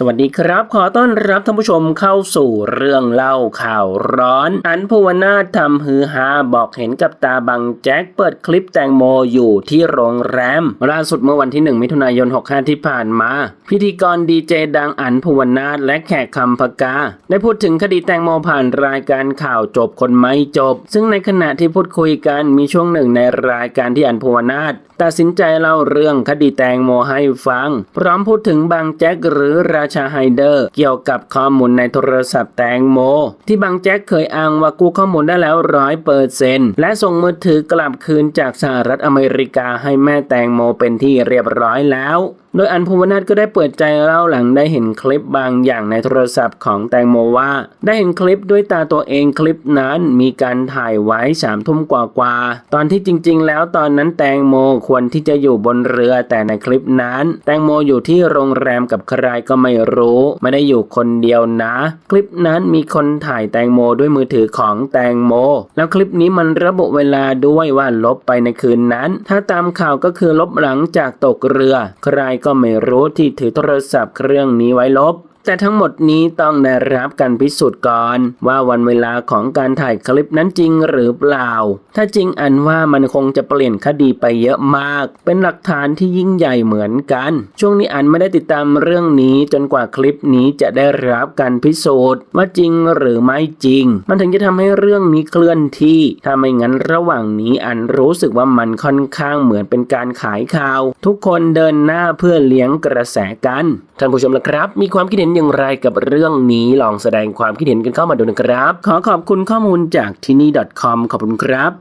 สวัสดีครับ ขอต้อนรับท่านผู้ชมเข้าสู่เรื่องเล่าข่าวร้อน อันภูวนาถทำฮือฮาบอกเห็นกับตาบังแจ็คเปิดคลิปแตงโมอยู่ที่โรงแรมล่าสุดเมื่อวันที่ 1 มิถุนายน 65 ที่ผ่านมา พิธีกรดีเจดังอันภูวนาถและแขกคำพกา ได้พูดถึงคดีแตงโมผ่านรายการข่าวจบคนไม่จบ ซึ่งในขณะที่พูดคุยกันมีช่วงหนึ่งในรายการที่อันภูวนาถตัดสินใจเล่าเรื่องคดีแตงโมให้ฟัง พร้อมพูดถึงบางแจ็คหรือราชาไฮเดอร์ เกี่ยวกับข้อมูลในโทรศัพท์แตงโม ที่บางแจ็คเคยอ้างว่ากู้ข้อมูลได้แล้วร้อยเปอร์เซนและส่งมือถือกลับคืนจากสหรัฐอเมริกาให้แม่แตงโมเป็นที่เรียบร้อยแล้วโดยอันภูวนาถก็ได้เปิดใจเล่าหลังได้เห็นคลิปบางอย่างในโทรศัพท์ของแตงโมว่า ได้เห็นคลิปด้วยตาตัวเองคลิปนั้นมีการถ่ายไว้สามทุ่มกว่าๆตอนที่จริงๆ แล้วตอนนั้นแตงโมควรที่จะอยู่บนเรือแต่ในคลิปนั้น แตงโมอยู่ที่โรงแรมกับใครก็ไม่รู้ ไม่ได้อยู่คนเดียวนะ คลิปนั้นมีคนถ่ายแตงโมด้วยมือถือของแตงโม แล้วคลิปนี้มันระบุเวลาด้วยว่าลบไปในคืนนั้น ถ้าตามข่าวก็คือลบหลังจากตกเรือ ใครก็็ไม่รู้ที่ถือโทรศัพท์เครื่องนี้ไว้ลบ แต่ทั้งหมดนี้ต้องได้รับการพิสูจน์ก่อน ว่าวันเวลาของการถ่ายคลิปนั้นจริงหรือเปล่า ถ้าจริงอันว่ามันคงจะเปลี่ยนคดีไปเยอะมาก เป็นหลักฐานที่ยิ่งใหญ่เหมือนกัน ช่วงนี้อันไม่ได้ติดตามเรื่องนี้จนกว่าคลิปนี้จะได้รับการพิสูจน์ ว่าจริงหรือไม่จริง มันถึงจะทำให้เรื่องนี้เคลื่อนที่ ถ้าไม่งั้นระหว่างนี้อันรู้สึกว่ามันค่อนข้างเหมือนเป็นการขายข่าว ทุกคนเดินหน้าเพื่อเลี้ยงกระแสกันท่านผู้ชมละครับ มีความคิดเห็นอย่างไรกับเรื่องนี้ลองแสดงความคิดเห็นกันเข้ามาดูนะครับ ขอขอบคุณข้อมูลจากที่นี่ .com ขอบคุณครับ